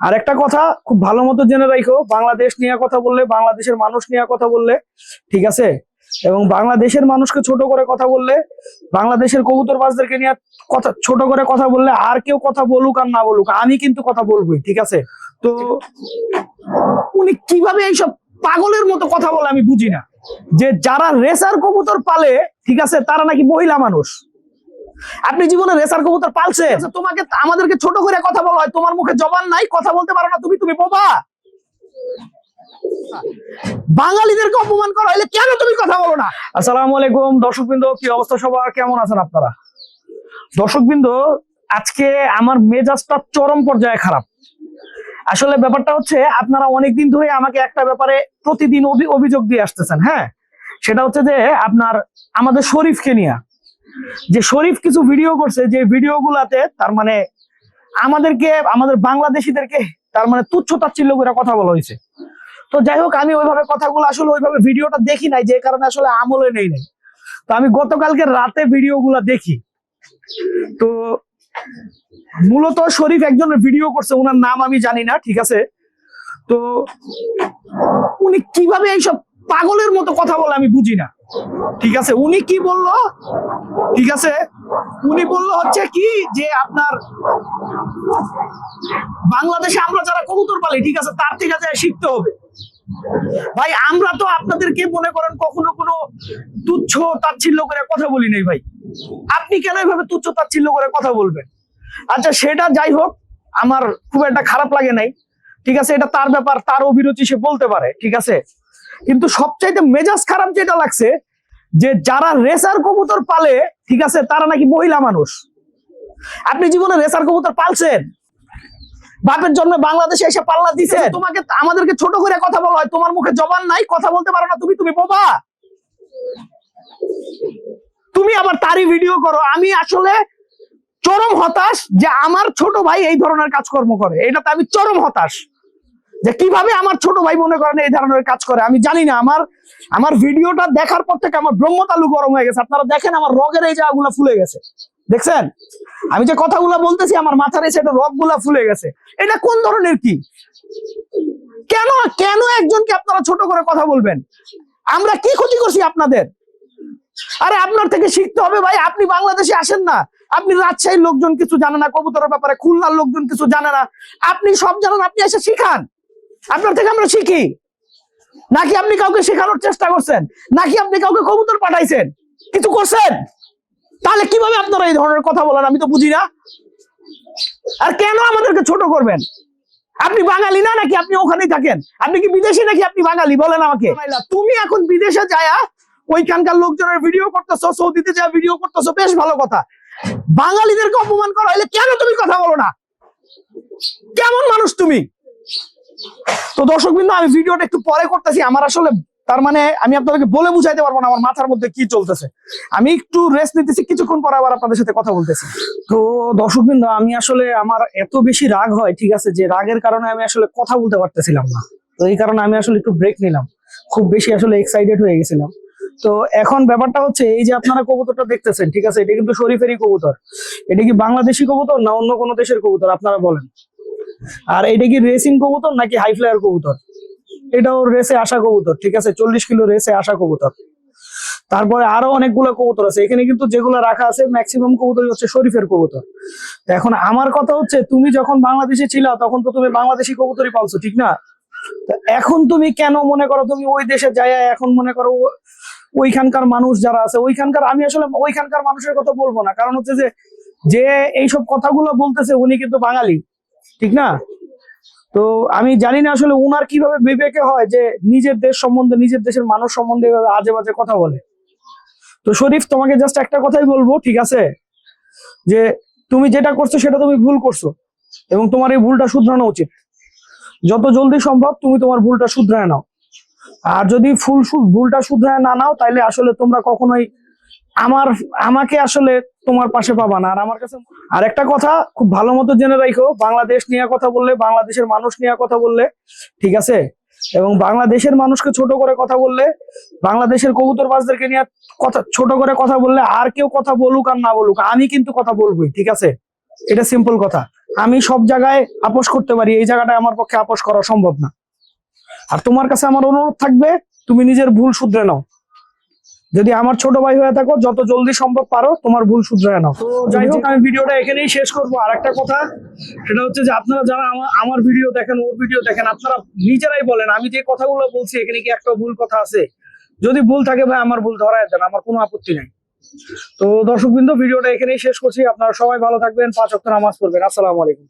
আর একটা কথা খুব ভালো মতো জেনে রাখো, বাংলাদেশ নিয়ে কথা বললে, বাংলাদেশের মানুষ নিয়ে কথা বললে, ঠিক আছে? এবং বাংলাদেশের মানুষকে ছোট করে কথা বললে, বাংলাদেশের কবুতরবাজদেরকে নিয়ে কথা, ছোট করে কথা বললে আর কেউ কথা বলুক আর না বলুক, আমি কিন্তু কথা বলবোই, ঠিক আছে? তো উনি কীভাবে এইসব পাগলের মতো কথা বলে আমি বুঝি না। যে যারা রেসার কবুতর পালে, ঠিক আছে, তারা নাকি মহিলা মানুষ। আপনি জীবনে রেসার কবুতর পালছে তোমাকে আমাদেরকে ছোট করে কথা বলা হয় তোমার মুখে জবান নাই কথা বলতে পারো না তুমি তুমি বোবা। বাঙালিদেরকে অপমান করা হলে কেন তুমি কথা বলো না? আসসালামু আলাইকুম দর্শকবৃন্দ কি অবস্থা সবার? কেমন আছেন আপনারা? দর্শকবৃন্দ আজকে আমার মেজাজটা চরম পর্যায়ে খারাপ। আসলে ব্যাপারটা হচ্ছে আপনারা অনেকদিন ধরে আমাকে একটা ব্যাপারে প্রতিদিন অভিযোগ দিয়ে আসতেছেন হ্যাঁ? সেটা হচ্ছে যে আপনার আমাদের শরীফকে নিয়ে। যে শরীফ কিছু ভিডিও করছে, যে ভিডিও গুলাতে তার মানে আমাদেরকে, আমাদের বাংলাদেশিদেরকে তার মানে তুচ্ছ তাচ্ছিল্য করে কথা বলা হয়েছে। তো যাই হোক, আমি ওইভাবে কথাগুলো আসলে ওইভাবে ভিডিওটা দেখি নাই, যে কারণে আসলে আমলে নেই নাই। তো আমি গতকালকে রাতে ভিডিওগুলো দেখি। তো মূলত শরীফ একজনের ভিডিও করছে, ওনার নাম আমি জানি না, ঠিক আছে? তো উনি কীভাবে এইসব পাগলের মতো কথা বলে আমি বুঝি না। ঠিক আছে, উনি কি বলল? ঠিক আছে, উনি বলল হচ্ছে কি যে আপনার বাংলাদেশে আমরা যারা কবুতর পালি ঠিক আছে, তার থেকে যায় শিখতে হবে। ভাই, আমরা তো আপনাদেরকে মনে করেন কখনো কোনো তুচ্ছ তাচ্ছিল্য করে কথা বলি নাই ভাই। আপনি কেন এভাবে তুচ্ছ তাচ্ছিল্য করে কথা বলবেন? আচ্ছা সেটা যাই হোক, আমার খুব একটা খারাপ লাগে নাই। ঠিক আছে, এটা তার ব্যাপার, তার অভিরুচি সে বলতে পারে, ঠিক আছে? কিন্তু সবচাইতে মেজাজ খারাপ যেটা লাগছে, যে যারা রেসার কবুতর পালে, ঠিক আছে, তারা নাকি মহিলা মানুষ। আপনি জীবনে রেসার কবুতর পালছেন? বাপের জন্মে বাংলাদেশে এসে পাল্লা দিছে তোমাকে আমাদেরকে ছোট করে কথা বলা হয়, তোমার মুখে জবান নাই, কথা বলতে পারো না, তুমি তুমি বোবা। তুমি আবার তারই ভিডিও করো, আমি আসলে চরম হতাশ যে আমার ছোট ভাই এই ধরনের কাজকর্ম করে। এটাতে আমি চরম হতাশ। যে কীভাবে আমার ছোট ভাই মনে করেন এই ধরনের কাজ করে, আমি জানি না। আমার আমার ভিডিওটা দেখার পর থেকে আমার ব্রহ্মতালু গরম হয়ে গেছে। আপনারা দেখেন আমার রগের এই জায়গাগুলো ফুলে গেছে। দেখছেন? আমি যে কথাগুলো বলতেছি, আমার মাথার এসে সাইডে রগগুলা ফুলে গেছে। এটা কোন ধরনের কি? কেন কেন একজনকে আপনারা ছোট করে কথা বলবেন? আমরা কি ক্ষতি করছি আপনাদের? আরে আপনার থেকে শিখতে হবে ভাই, আপনি বাংলাদেশে আসেন না। আপনি রাজশাহীর লোকজন কিছু জানে না, কবুতরের ব্যাপারে খুলনার লোকজন কিছু জানে না। আপনি সব জানেন, আপনি এসে শিখান। আপনার থেকে আমরা শিখি। নাকি আপনি কাউকে শেখানোর চেষ্টা করছেন? নাকি আপনি কাউকে কবুতর পাঠাইছেন? কিছু করছেন? তাহলে কীভাবে আপনারা এই ধরনের কথা বলেন? আমি তো বুঝি না। আর কেন আমাদেরকে ছোট করবেন? আপনি বাঙালি না নাকি আপনি ওখানেই থাকেন? আপনি কি বিদেশি নাকি আপনি বাঙালি? বলেন আমাকে। তুমি এখন বিদেশে যায়া ওইখানকার লোকজনের ভিডিও করতেছো সৌদিতে যা ভিডিও করতেছো বেশ ভালো কথা। বাঙালিদেরকে অপমান করা হলে কেন তুমি কথা বলো না? কেমন মানুষ তুমি? তো দর্শক বিন্দু আমি ভিডিওটা একটু পরে করতেছি। আমার আসলে, তার মানে আমি আপনাদেরকে বলে বুঝাইতে পারব না, আমার মাথার মধ্যে কি চলতেছে। আমি একটু রেস্ট নিতেছি, কিছুক্ষণ পরে আবার আপনাদের সাথে কথা বলতেছি। তো দর্শক বিন্দু আমি আসলে, আমার এত বেশি রাগ হয়, ঠিক আছে, যে রাগের কারণে আমি আসলে কথা বলতে পারতেছিলাম না। তো এই কারণে আমি আসলে একটু ব্রেক নিলাম। খুব বেশি আসলে এক্সাইটেড হয়ে গেছিলাম। তো এখন ব্যাপারটা হচ্ছে, এই যে আপনারা কবুতরটা দেখতেছেন, ঠিক আছে, এটা কিন্তু শরীফেরই কবুতর। এটা কি বাংলাদেশি কবুতর না অন্য কোনো দেশের কবুতর, আপনারা বলেন। আর এটা কি রেসিং কবুতর নাকি হাই ফ্লায়ার কবুতর? এটাও রেসে আসা কবুতর, ঠিক আছে? চল্লিশ কিলো রেসে আসা কবুতর। তারপরে আরও অনেকগুলো কবুতর আছে। এখানে কিন্তু যেগুলো রাখা আছে ম্যাক্সিমাম কবুতরই হচ্ছে শরীফের কবুতর। এখন আমার কথা হচ্ছে, তুমি যখন বাংলাদেশে ছিল, তখন তো তুমি বাংলাদেশি কবুতরই পালছো, ঠিক না? এখন তুমি কেন মনে করো তুমি ওই দেশে যাই এখন মনে করো ওইখানকার মানুষ যারা আছে, ওইখানকার আমি আসলে ওইখানকার মানুষের কথা বলব না। কারণ হচ্ছে যে যে এইসব কথাগুলো বলতেছে, উনি কিন্তু বাঙালি। ঠিক না? তো আমি জানি না আসলে উনার কীভাবে বিবেকে হয় যে নিজের দেশ সম্বন্ধে, নিজের দেশের মানুষ সম্বন্ধে আজে বাজে কথা বলে। তো শরীফ, তোমাকে জাস্ট একটা কথাই বলব, ঠিক আছে? যে তুমি যেটা করছ সেটা তুমি ভুল করছ এবং তোমার এই ভুলটা শুধরানো উচিত। যত জলদি সম্ভব তুমি তোমার ভুলটা শুধরায় নাও। আর যদি ফুল ভুলটা শুধরায় না নাও, তাইলে আসলে তোমরা কখনোই আমার, আমাকে আসলে তোমার পাশে পাবা না। আর আমার কাছে আর একটা কথা, খুব ভালো মতো জেনে রাখো বাংলাদেশ নিয়ে কথা বললে, বাংলাদেশের মানুষ নিয়ে কথা বললে, ঠিক আছে? এবং বাংলাদেশের মানুষকে ছোট করে কথা বললে, বাংলাদেশের কবুতর কবুতরবাজদেরকে নিয়ে কথা, ছোট করে কথা বললে আর কেউ কথা বলুক আর না বলুক, আমি কিন্তু কথা বলবোই, ঠিক আছে? এটা সিম্পল কথা। আমি সব জায়গায় আপোষ করতে পারি, এই জায়গাটায় আমার পক্ষে আপোষ করা সম্ভব না। আর তোমার কাছে আমার অনুরোধ থাকবে, তুমি নিজের ভুল শুধরে নাও। যদি আমার ছোট ভাই হয়ে থাকো যত জলদি সম্ভব পারো তোমার ভুল শুধরে নাও। তো যাই হোক আমি ভিডিওটা এখানেই শেষ করব। আর একটা কথা সেটা হচ্ছে যে আপনারা যারা আমার আমার ভিডিও দেখেন ওর ভিডিও দেখেন আপনারা নিজেরাই বলেন আমি যে কথাগুলো বলছি এখানে কি একটা ভুল কথা আছে? যদি ভুল থাকে ভাই আমার ভুল ধরায় দেন আমার কোনো আপত্তি নেই। তো দর্শকবৃন্দ ভিডিওটা এখানেই শেষ করছি। আপনারা সবাই ভালো থাকবেন পাঁচ অক্ট নামাজ পড়বেন। আসসালামু আলাইকুম।